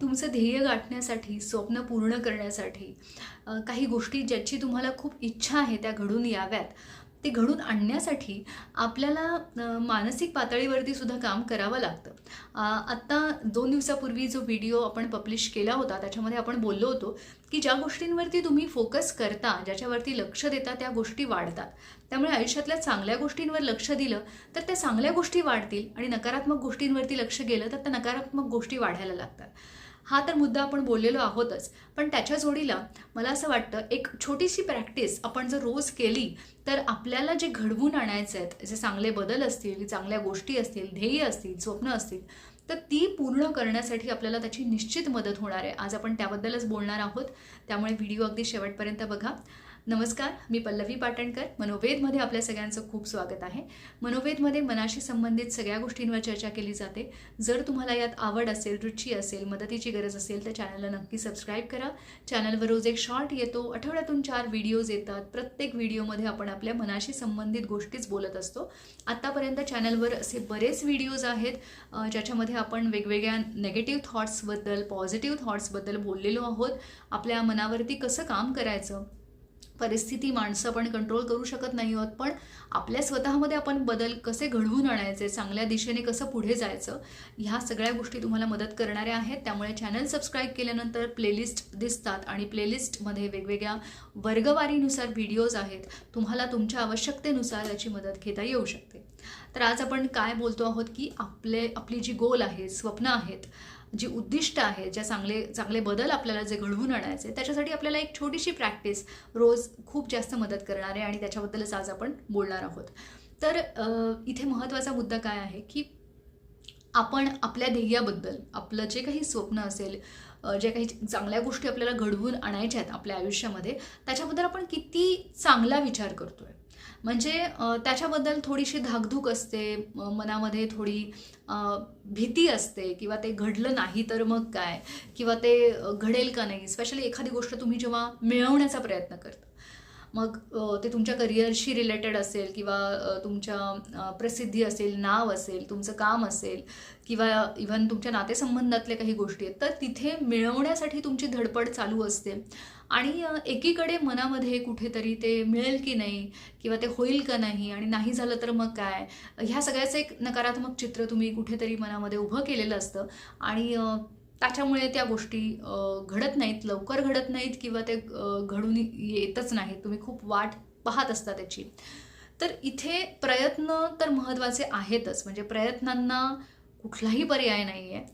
तुमचं ध्येय गाठण्यासाठी स्वप्न पूर्ण करण्यासाठी काही गोष्टी ज्याची तुम्हाला खूप इच्छा आहे त्या घडून याव्यात. ते घडून आणण्यासाठी आपल्याला मानसिक पातळीवरती सुद्धा काम करावं लागतं. आत्ता दोन दिवसापूर्वी जो व्हिडिओ आपण पब्लिश केला होता त्याच्यामध्ये आपण बोललो होतो की ज्या गोष्टींवरती तुम्ही फोकस करता ज्याच्यावरती लक्ष देता त्या गोष्टी वाढतात. त्यामुळे आयुष्यातल्या चांगल्या गोष्टींवर लक्ष दिलं तर त्या चांगल्या गोष्टी वाढतील आणि नकारात्मक गोष्टींवरती लक्ष गेलं तर त्या नकारात्मक गोष्टी वाढायला लागतात. हा तर मुद्दा आपण बोललेलो आहोतच. पण त्याच्या जोडीला मला असं वाटतं एक छोटीशी प्रॅक्टिस आपण जर रोज केली तर आपल्याला जे घडवून आणायचे आहेत जे चांगले बदल असतील चांगल्या गोष्टी असतील ध्येय असतील स्वप्न असतील तर ती पूर्ण करण्यासाठी आपल्याला त्याची निश्चित मदत होणार आहे. आज आपण त्याबद्दलच बोलणार आहोत. त्यामुळे व्हिडिओ अगदी शेवटपर्यंत बघा. नमस्कार मी पल्लवी पाटणकर. मनोवेदमध्ये आपल्या सगळ्यांचं खूप स्वागत आहे. मनोवेदमध्ये मनाशी संबंधित सगळ्या गोष्टींवर चर्चा केली जाते. जर तुम्हाला यात आवड असेल रुची असेल मदतीची गरज असेल तर चॅनलला नक्की सबस्क्राईब करा. चॅनलवर रोज एक शॉर्ट येतो. आठवड्यातून चार व्हिडिओज येतात. प्रत्येक व्हिडिओमध्ये आपण आपल्या मनाशी संबंधित गोष्टीच बोलत असतो. आत्तापर्यंत चॅनलवर असे बरेच व्हिडिओज आहेत ज्याच्यामध्ये आपण वेगवेगळ्या नेगेटिव्ह थॉट्सबद्दल पॉझिटिव्ह थॉट्सबद्दल बोललेलो आहोत. आपल्या मनावरती कसं काम करायचं? परिस्थिती माणसं आपण कंट्रोल करू शकत नाही आहोत पण आपल्या स्वतःमध्ये आपण बदल कसे घडवून आणायचे चांगल्या दिशेने कसं पुढे जायचं ह्या सगळ्या गोष्टी तुम्हाला मदत करणाऱ्या आहेत. त्यामुळे चॅनल सबस्क्राईब केल्यानंतर प्लेलिस्ट दिसतात आणि प्लेलिस्टमध्ये वेगवेगळ्या वर्गवारीनुसार व्हिडिओज आहेत. तुम्हाला तुमच्या आवश्यकतेनुसार याची मदत घेता येऊ शकते. तर आज आपण काय बोलतो आहोत की आपले आपली जी गोल आहे स्वप्न आहेत जी उद्दिष्ट आहे ज्या चांगले चांगले बदल आपल्याला जे घडवून आणायचे त्याच्यासाठी आपल्याला एक छोटीशी प्रॅक्टिस रोज खूप जास्त मदत करणार आहे आणि त्याच्याबद्दलच आज आपण बोलणार आहोत. तर इथे महत्त्वाचा मुद्दा काय आहे की आपण आपल्या ध्येयाबद्दल आपलं जे काही स्वप्न असेल जे ज्या काही चांगल्या गोष्टी आपल्याला घडवून आणायच्या आहेत आपल्या आयुष्यामध्ये त्याच्याबद्दल आपण किती चांगला विचार करतो आहे म्हणजे त्याच्याबद्दल थोडीशी धाकधूक असते मनामध्ये थोडी भीती असते किंवा ते घडलं नाही तर मग काय? किंवा ते घडेल का नाही? स्पेशली एखादी गोष्ट तुम्ही जेव्हा मिळवण्याचा प्रयत्न करता. मग ते तुमच्या करिअरशी रिलेटेड असेल किंवा तुमच्या प्रसिद्धी असेल नाव असेल तुमचं काम असेल किंवा इव्हन तुमच्या नातेसंबंधातल्या काही गोष्टी आहेत तर तिथे मिळवण्यासाठी तुमची धडपड चालू असते. आणि एकीकडे मनामध्ये कुठेतरी ते मिळेल की नाही किंवा ते होईल का नाही आणि नाही झालं तर मग काय? ह्या सगळ्याचं एक नकारात्मक चित्र तुम्ही कुठेतरी मनामध्ये उभं केलेलं असतं आणि त्याच्यामुळे त्या गोष्टी घडत नाहीत लवकर घडत नाहीत किंवा ते घडून येतच नाहीत. तुम्ही खूप वाट पाहत असता त्याची. तर इथे प्रयत्न तर महत्त्वाचे आहेतच. म्हणजे प्रयत्नांना कुठलाही पर्याय नाही आहे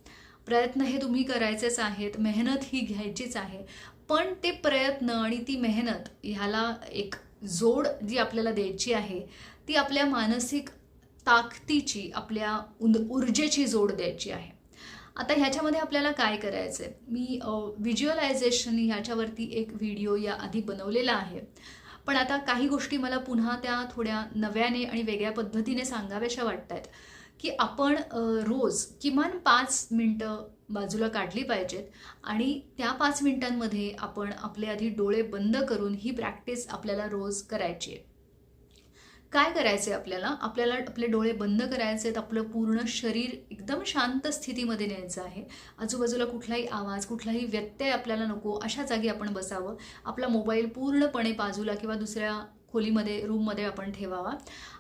प्रयत्न हे तुम्ही करायचेच आहेत मेहनत ही घ्यायचीच आहे. पण ते प्रयत्न आणि ती मेहनत ह्याला एक जोड जी आपल्याला द्यायची आहे ती आपल्या मानसिक ताकदीची आपल्या उन ऊर्जेची जोड द्यायची आहे. आता ह्याच्यामध्ये आपल्याला काय करायचं आहे मी व्हिज्युअलायझेशन ह्याच्यावरती एक व्हिडिओ या आधी बनवलेला आहे. पण आता काही गोष्टी मला पुन्हा त्या थोड्या नव्याने आणि वेगळ्या पद्धतीने सांगाव्याशा वाटत आहेत की आपण रोज किमान पाच मिनटं बाजूला काढली पाहिजेत आणि त्या पाच मिनटांमध्ये आपण आपले आधी डोळे बंद करून ही प्रॅक्टिस आपल्याला रोज करायची आहे. काय करायचं आहे आपल्याला? आपल्याला आपले डोळे बंद करायचे आहेत आपलं पूर्ण शरीर एकदम शांत स्थितीमध्ये न्यायचं आहे. आजूबाजूला कुठलाही आवाज कुठलाही व्यत्यय आपल्याला नको अशा जागी आपण बसावं. आपला मोबाईल पूर्णपणे बाजूला किंवा दुसऱ्या खोलीमध्ये रूममध्ये आपण ठेवावा.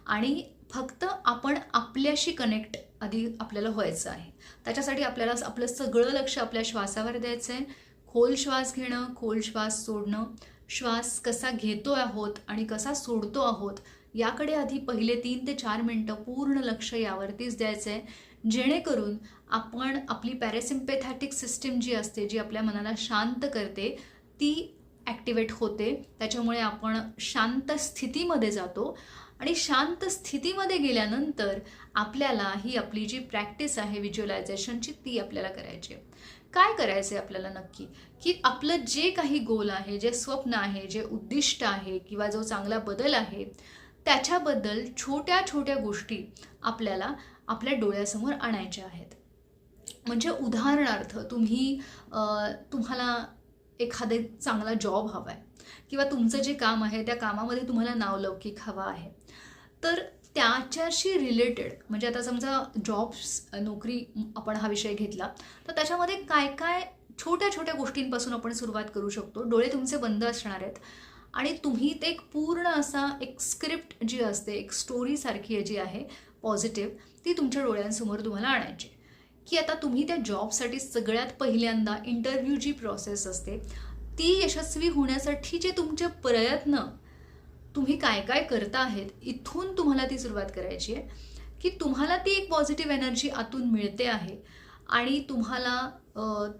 आणि फक्त आपण आपल्याशी कनेक्ट आधी आपल्याला व्हायचं आहे. त्याच्यासाठी आपल्याला आपलं सगळं लक्ष आपल्या श्वासावर द्यायचं आहे खोल श्वास घेणं खोल श्वास सोडणं श्वास कसा घेतो आहोत आणि कसा सोडतो आहोत याकडे आधी पहिले तीन ते चार मिनटं पूर्ण लक्ष यावरतीच द्यायचं आहे जेणेकरून आपण आपली पॅरासिम्पॅथॅटिक सिस्टीम जी असते जी आपल्या मनाला शांत करते ती ॲक्टिवेट होते. त्याच्यामुळे आपण शांत स्थितीमध्ये जातो. आणि शांत स्थितीमध्ये गेल्यानंतर आपल्याला ही आपली जी प्रॅक्टिस आहे व्हिज्युअलायझेशनची ती आपल्याला करायची आहे. काय करायचं आहे आपल्याला नक्की? की आपलं जे काही गोल आहे जे स्वप्न आहे जे उद्दिष्ट आहे किंवा जो चांगला बदल आहे त्याच्याबद्दल छोट्या छोट्या गोष्टी आपल्याला आपल्या डोळ्यासमोर आणायच्या आहेत. म्हणजे उदाहरणार्थ तुम्ही तुम्हाला एखादे चांगला जॉब हवा आहे किंवा तुमचं जे काम आहे त्या कामामध्ये तुम्हाला नावलौकिक हवा आहे. तर त्याच्याशी रिलेटेड म्हणजे आता समजा जॉब्स नोकरी आपण हा विषय घेतला तर त्याच्यामध्ये काय काय छोट्या छोट्या गोष्टींपासून आपण सुरुवात करू शकतो. डोळे तुमचे बंद असणार आहेत. आणि तुम्ही ते एक पूर्ण असा एक स्क्रिप्ट जी असते एक स्टोरीसारखी जी आहे पॉझिटिव्ह ती तुमच्या डोळ्यांसमोर तुम्हाला आणायची. की आता तुम्ही त्या जॉबसाठी सगळ्यात पहिल्यांदा इंटरव्ह्यू जी प्रोसेस असते ती यशस्वी होण्यासाठीचे तुमचे प्रयत्न तुम्ही काय काय करता आहेत इथून तुम्हाला ती सुरुवात करायची आहे. की तुम्हाला ती एक पॉझिटिव्ह एनर्जी आतून मिळते आहे आणि तुम्हाला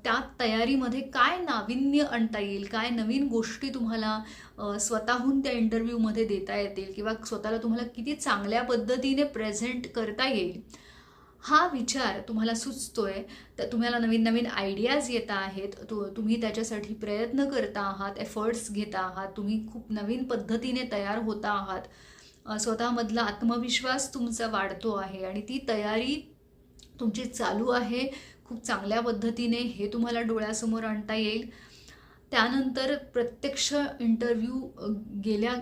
त्या तयारीमध्ये काय नाविन्य आणता येईल काय नवीन गोष्टी तुम्हाला स्वतःहून त्या इंटरव्ह्यूमध्ये देता येतील किंवा स्वतःला तुम्हाला किती चांगल्या पद्धतीने प्रेझेंट करता येईल हा विचार तुम्हाला सुचतोय तर तुम्हाला नवीन नवीन आयडियाज येत आहेत तु तुम्ही त्याच्यासाठी प्रयत्न करता आहात एफर्ट्स घेता आहात तुम्ही खूप नवीन पद्धतीने तयार होता आहात. स्वतःमधला आत्मविश्वास तुमचा वाढतो आहे आणि ती तयारी तुमची चालू आहे. खूप चांगल्या पद्धतीने हे तुम्हाला डोळ्यासमोर आणता येईल. त्यानंतर प्रत्यक्ष इंटरव्ह्यू गेल्या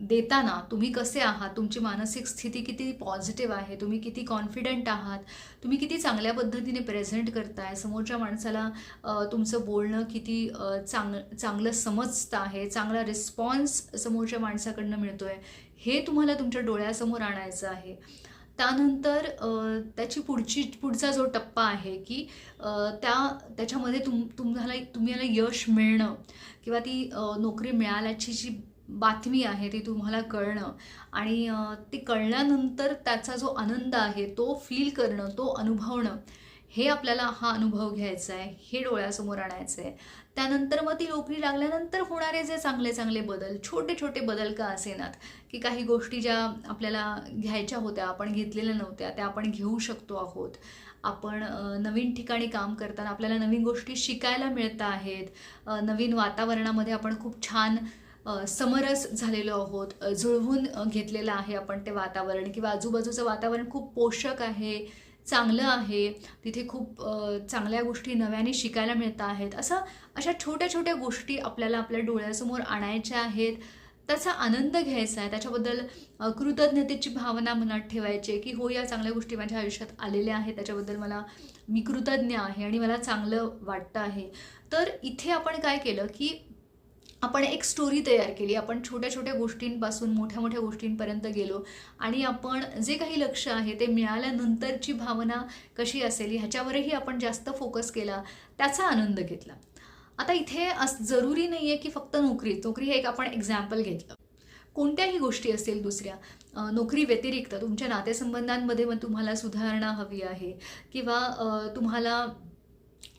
देताना तुम्ही कसे आहात? तुमची मानसिक स्थिती किती पॉझिटिव्ह आहे? तुम्ही किती कॉन्फिडंट आहात? तुम्ही किती चांगल्या पद्धतीने प्रेझेंट करताय? समोरच्या माणसाला तुमचं बोलणं किती चांग चांगलं समजतं आहे? चांगला रिस्पॉन्स समोरच्या माणसाकडनं मिळतो आहे हे तुम्हाला तुमच्या डोळ्यासमोर आणायचं आहे. त्यानंतर त्याची पुढची पुढचा जो टप्पा आहे की त्या त्याच्यामध्ये तुम तुम्हाला तुम्हाला यश मिळणं किंवा ती नोकरी मिळाल्याची जी बातमी आहे ती तुम्हाला कळणं. आणि ती कळल्यानंतर त्याचा जो आनंद आहे तो फील करणं तो अनुभवणं हे आपल्याला हा अनुभव घ्यायचा आहे हे डोळ्यासमोर आणायचं आहे त्यानंतर मग ती नोकरी लागल्यानंतर होणारे जे चांगले चांगले बदल छोटे छोटे बदल का असेनात की काही गोष्टी ज्या आपल्याला घ्यायच्या होत्या आपण घेतलेल्या नव्हत्या त्या आपण घेऊ शकतो आहोत. आपण नवीन ठिकाणी काम करताना आपल्याला नवीन गोष्टी शिकायला मिळत आहेत. नवीन वातावरणामध्ये आपण खूप छान समरस झालेलो आहोत जुळवून घेतलेलं आहे आपण ते वातावरण किंवा आजूबाजूचं वातावरण खूप पोषक आहे चांगलं आहे तिथे खूप चांगल्या गोष्टी नव्याने शिकायला मिळत आहेत. असं अशा छोट्या छोट्या गोष्टी आपल्याला आपल्या डोळ्यासमोर आणायच्या आहेत त्याचा आनंद घ्यायचा आहे. त्याच्याबद्दल कृतज्ञतेची भावना मनात ठेवायची आहे की हो या चांगल्या गोष्टी माझ्या आयुष्यात आलेल्या आहेत त्याच्याबद्दल मला मी कृतज्ञ आहे आणि मला चांगलं वाटतं आहे. तर इथे आपण काय केलं की आपण एक स्टोरी तयार केली. आपण छोट्या छोट्या गोष्टींपासून मोठ्या मोठ्या गोष्टींपर्यंत गेलो. आणि आपण जे काही लक्ष आहे ते मिळाल्यानंतरची भावना कशी असेल ह्याच्यावरही आपण जास्त फोकस केला त्याचा आनंद घेतला. आता इथे अस जरुरी नाही आहे की फक्त नोकरी. नोकरी हे एक आपण एक्झाम्पल घेतलं. कोणत्याही गोष्टी असतील दुसऱ्या नोकरी व्यतिरिक्त तुमच्या नातेसंबंधांमध्ये मग तुम्हाला सुधारणा हवी आहे किंवा तुम्हाला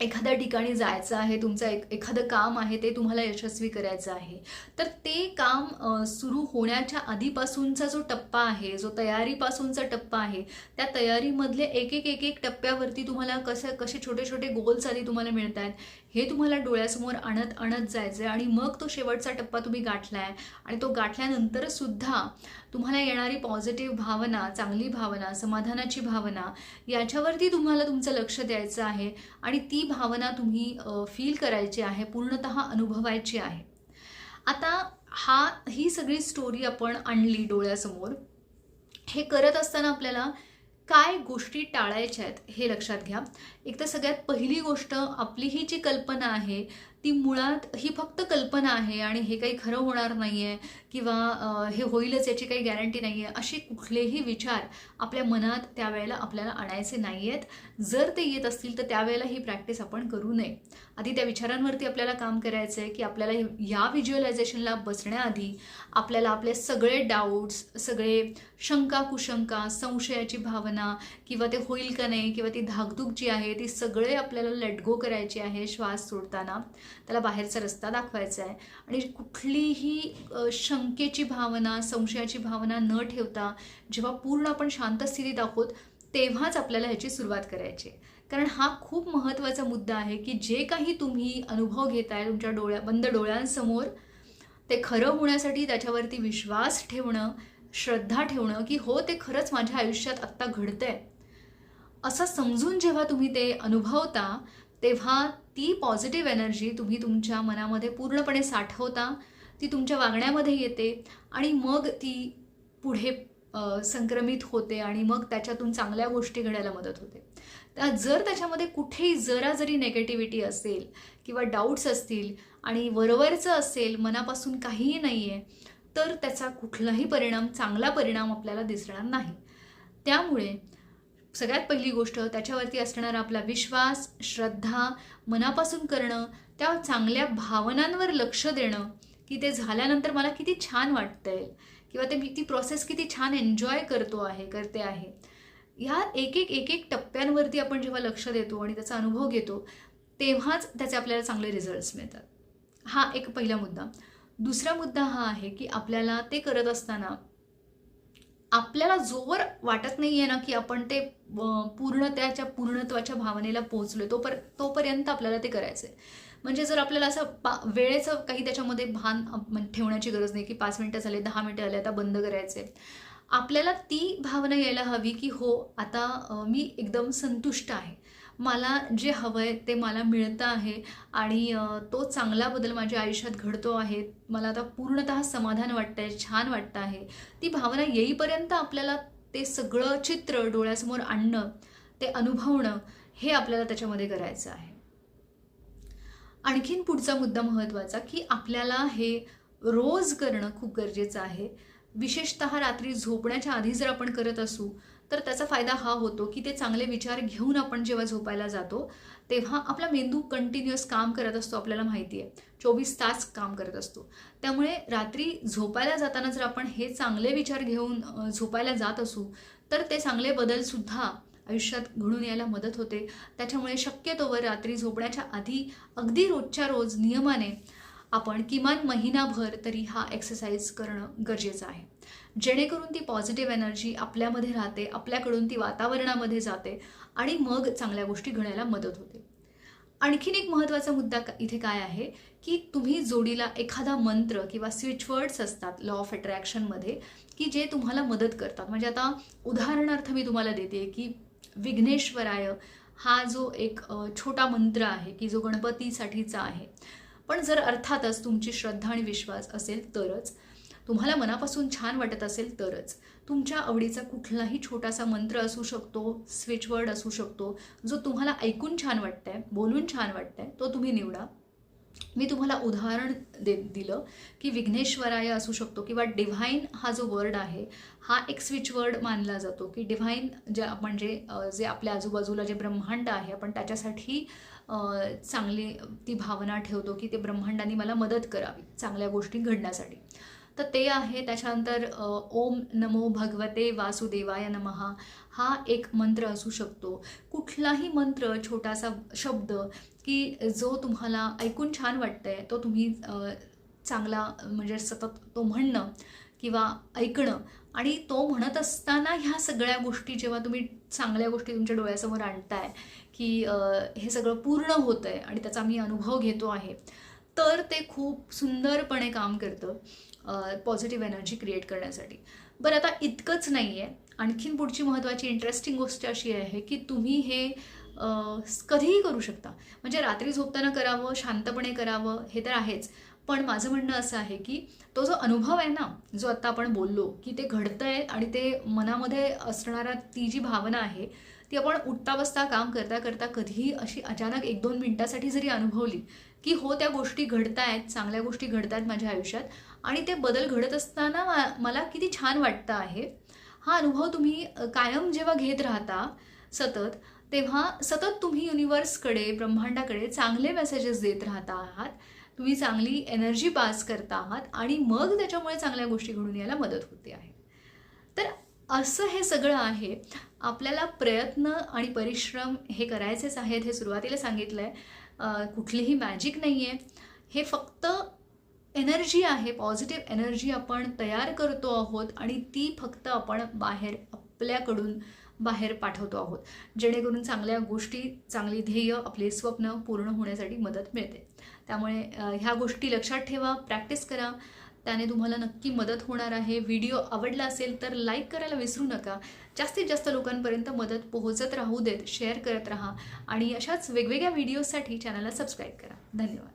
एखाद्या ठिकाणी जायचं आहे तुमचं एक एखादं काम आहे ते तुम्हाला यशस्वी करायचं आहे. तर ते काम सुरू होण्याच्या आधीपासूनचा जो टप्पा आहे जो तयारीपासूनचा टप्पा आहे त्या तयारीमधले एक एक एक एक टप्प्यावरती तुम्हाला कसं कसे छोटे छोटे गोल्स आधी तुम्हाला मिळत आहेत हे तुम्हाला डोळ्यासमोर आणत आणत जायचं आहे आणि मग तो शेवटचा टप्पा तुम्ही गाठला आहे आणि तो गाठल्यानंतर सुद्धा तुम्हाला येणारी पॉझिटिव्ह भावना चांगली भावना समाधानाची भावना याच्यावरती तुम्हाला तुमचं लक्ष द्यायचं आहे. आणि ती भावना तुम्ही फील करायची आहे पूर्णत अनुभवायची आहे. आता हा ही सगळी स्टोरी आपण आणली डोळ्यासमोर. हे करत असताना आपल्याला काय गोष्टी टाळायच्या आहेत हे लक्षात घ्या. एक तर सगळ्यात पहिली गोष्ट आपली ही जी कल्पना आहे ती मुळात ही फक्त कल्पना आहे आणि हे काही खरं होणार नाही आहे किंवा हे होईलच याची काही गॅरंटी नाही आहे असे कुठलेही विचार आपल्या मनात त्यावेळेला आपल्याला आणायचे नाही आहेत जर ते येत असतील तर त्यावेळेला ही प्रॅक्टिस आपण करू नये. आधी त्या विचारांवरती आपल्याला काम करायचं आहे की आपल्याला या व्हिज्युअलायझेशनला बसण्याआधी आपल्याला आपले सगळे डाऊट्स सगळे शंका कुशंका संशयाची भावना किंवा ते होईल का नाही किंवा ती धाकधूक जी आहे ती सगळे आपल्याला लटगो करायची आहे श्वास सोडताना त्याला बाहेरचा रस्ता दाखवायचा आहे आणि कुठलीही शंकेची भावना संशयाची भावना न ठेवता जेव्हा पूर्ण आपण शांत स्थितीत आहोत तेव्हाच आपल्याला ह्याची सुरुवात करायची आहे. कारण हा खूप महत्त्वाचा मुद्दा आहे की जे काही तुम्ही अनुभव घेताय तुमच्या डोळ्या बंद डोळ्यांसमोर ते खरं होण्यासाठी त्याच्यावरती विश्वास ठेवणं श्रद्धा ठेवणं की हो ते खरंच माझ्या आयुष्यात आत्ता घडतंय. असं समजून जेव्हा तुम्ही ते अनुभवता तेव्हा ती पॉझिटिव्ह एनर्जी तुम्ही तुमच्या मनामध्ये पूर्णपणे साठवता ती तुमच्या वागण्यामध्ये येते आणि मग ती पुढे संक्रमित होते आणि मग त्याच्यातून चांगल्या गोष्टी घडायला मदत होते. त्या जर त्याच्यामध्ये कुठेही जरा जरी नेगेटिव्हिटी असेल किंवा डाऊट्स असतील आणि वरवरचं असेल मनापासून काहीही नाही आहे तर त्याचा कुठलाही परिणाम चांगला परिणाम आपल्याला दिसणार नाही. त्यामुळे सगळ्यात पहिली गोष्ट त्याच्यावरती असणारा आपला विश्वास श्रद्धा मनापासून करणं त्या चांगल्या भावनांवर लक्ष देणं की ते झाल्यानंतर मला किती छान वाटतंय किंवा ते मी ती प्रोसेस किती छान एन्जॉय करतो आहे करते आहे. ह्या एक एक एक एक टप्प्यांवरती आपण जेव्हा लक्ष देतो आणि त्याचा अनुभव घेतो तेव्हाच त्याचे आपल्याला चांगले रिझल्ट्स मिळतात. हा एक पहिला मुद्दा. दुसरा मुद्दा हा आहे की आपल्याला ते करत असताना आपल्याला जोवर वाटत नाही आहे ना की आपण ते पूर्ण त्याच्या पूर्णत्वाच्या भावनेला पोहोचलोय तोपर तोपर्यंत आपल्याला ते करायचं आहे म्हणजे जर आपल्याला असं पा वेळेचं काही त्याच्यामध्ये भान ठेवण्याची गरज नाही की पाच मिनटं झाले दहा मिनटं आले आता बंद करायचे आपल्याला ती भावना यायला हवी की हो आता मी एकदम संतुष्ट आहे. मला जे हवं आहे ते मला मिळतं आहे आणि तो चांगला बदल माझ्या आयुष्यात घडतो आहे. मला आता पूर्णतः समाधान वाटतं आहे छान वाटतं आहे. ती भावना येईपर्यंत आपल्याला ते सगळं चित्र डोळ्यासमोर आणणं ते अनुभवणं हे आपल्याला त्याच्यामध्ये करायचं आहे. आणखीन पुढचा मुद्दा महत्त्वाचा की आपल्याला हे रोज करणं खूप गरजेचं आहे. विशेषतः रात्री झोपण्याच्या आधी जर आपण करत असू तर त्याचा फायदा हा होतो की ते चांगले विचार घेऊन आपण जेव्हा झोपायला जातो तेव्हा आपला मेंदू कंटिन्युअस काम करत असतो आपल्याला माहिती आहे. चोवीस तास काम करत असतो. त्यामुळे रात्री झोपायला जाताना जर आपण हे चांगले विचार घेऊन झोपायला जात असू तर ते चांगले बदलसुद्धा आयुष्यात घडून यायला मदत होते. त्याच्यामुळे शक्यतोवर रात्री झोपण्याच्या आधी अगदी रोजच्या रोज नियमाने आपण किमान महिनाभर तरी हा एक्सरसाइज करणं गरजेचं आहे. जेणेकरून ती पॉझिटिव्ह एनर्जी आपल्यामध्ये राहते आपल्याकडून ती वातावरणामध्ये जाते आणि मग चांगल्या गोष्टी घडायला मदत होते. आणखीन एक महत्त्वाचा मुद्दा इथे काय आहे की तुम्ही जोडीला एखादा मंत्र किंवा स्विचवर्ड्स असतात लॉ ऑफ अट्रॅक्शनमध्ये की जे तुम्हाला मदत करतात. म्हणजे आता उदाहरणार्थ मी तुम्हाला देते की विघ्नेश्वराय हा जो एक छोटा मंत्र आहे की जो गणपतीसाठीचा आहे. पण जर अर्थातच तुमची श्रद्धा आणि विश्वास असेल तरच तुम्हाला मनापासून छान वाटत असेल तरच. तुमच्या आवडीचा कुठलाही छोटासा मंत्र असू शकतो स्विचवर्ड असू शकतो जो तुम्हाला ऐकून छान वाटतंय बोलून छान वाटतंय तो तुम्ही निवडा. मी तुम्हाला उदाहरण दे दिलं की विघ्नेश्वराय असू शकतो किंवा डिव्हाइन हा जो वर्ड आहे हा एक स्विच वर्ड मानला जातो की डिव्हाइन जे आपण जे जे आपल्या आजूबाजूला जे ब्रह्मांड आहे आपण त्याच्यासाठी चांगली ती भावना ठेवतो की ते ब्रह्मांडाने मला मदत करावी चांगल्या गोष्टी घडण्यासाठी. तर ते आहे त्याच्यानंतर ओम नमो भगवते वासुदेवाय नमहा हा एक मंत्र असू शकतो. कुठलाही मंत्र छोटासा शब्द की जो तुम्हाला ऐकून छान वाटतंय तो तुम्ही चांगला म्हणजे सतत तो म्हणणं किंवा ऐकणं आणि तो म्हणत असताना ह्या सगळ्या गोष्टी जेव्हा तुम्ही चांगल्या गोष्टी तुमच्या डोळ्यासमोर आणताय की हे सगळं पूर्ण होतं आहे आणि त्याचा मी अनुभव घेतो आहे तर ते खूप सुंदरपणे काम करतं. पॉझिटिव्ह एनर्जी क्रिएट करण्यासाठी. बरं आता इतकंच नाही आहे आणखीन पुढची महत्त्वाची इंटरेस्टिंग गोष्ट अशी आहे की तुम्ही हे कधीही करू शकता. म्हणजे रात्री झोपताना करावं शांतपणे करावं हे तर आहेच. पण माझं म्हणणं असं आहे की तो जो अनुभव आहे ना जो आत्ता आपण बोललो की ते घडतंय आणि ते मनामध्ये असणारा ती जी भावना आहे ती आपण उठता बसता काम करता करता कधीही अशी अचानक एक दोन मिनटासाठी जरी अनुभवली की हो त्या गोष्टी घडतायत चांगल्या गोष्टी घडतायत माझ्या आयुष्यात आणि ते बदल घडत असताना मा- मला किती छान वाटतं आहे. हा अनुभव तुम्ही कायम जेव्हा घेत राहता सतत तेव्हा सतत तुम्ही युनिवर्सकडे ब्रह्मांडाकडे चांगले मेसेजेस देत राहता आहात. तुम्ही चांगली एनर्जी पास करता आहात आणि मग त्याच्यामुळे चांगल्या गोष्टी घडून यायला मदत होते आहे. तर असं हे सगळं आहे. आपल्याला प्रयत्न आणि परिश्रम हे करायचेच आहेत हे सुरुवातीला सांगितलं आहे कुठलीही मॅजिक नाही आहे हे फक्त एनर्जी आहे पॉझिटिव्ह एनर्जी आपण तयार करतो आहोत आणि ती फक्त आपण बाहेर आपल्याकडून बाहेर पाठवतो आहोत. जेणेकरून चांगल्या गोष्टी चांगली ध्येय आपले स्वप्न पूर्ण होण्यासाठी मदत मिळते. त्यामुळे ह्या गोष्टी लक्षात ठेवा प्रॅक्टिस करा. त्याने तुम्हाला नक्की मदत होणार आहे. व्हिडिओ आवडला असेल तर लाईक करायला विसरू नका. जास्तीत जास्त लोकांपर्यंत मदत पोहोचत राहू देत शेअर करत राहा आणि अशाच वेगवेगळ्या व्हिडिओसाठी चॅनलला सबस्क्राईब करा. धन्यवाद.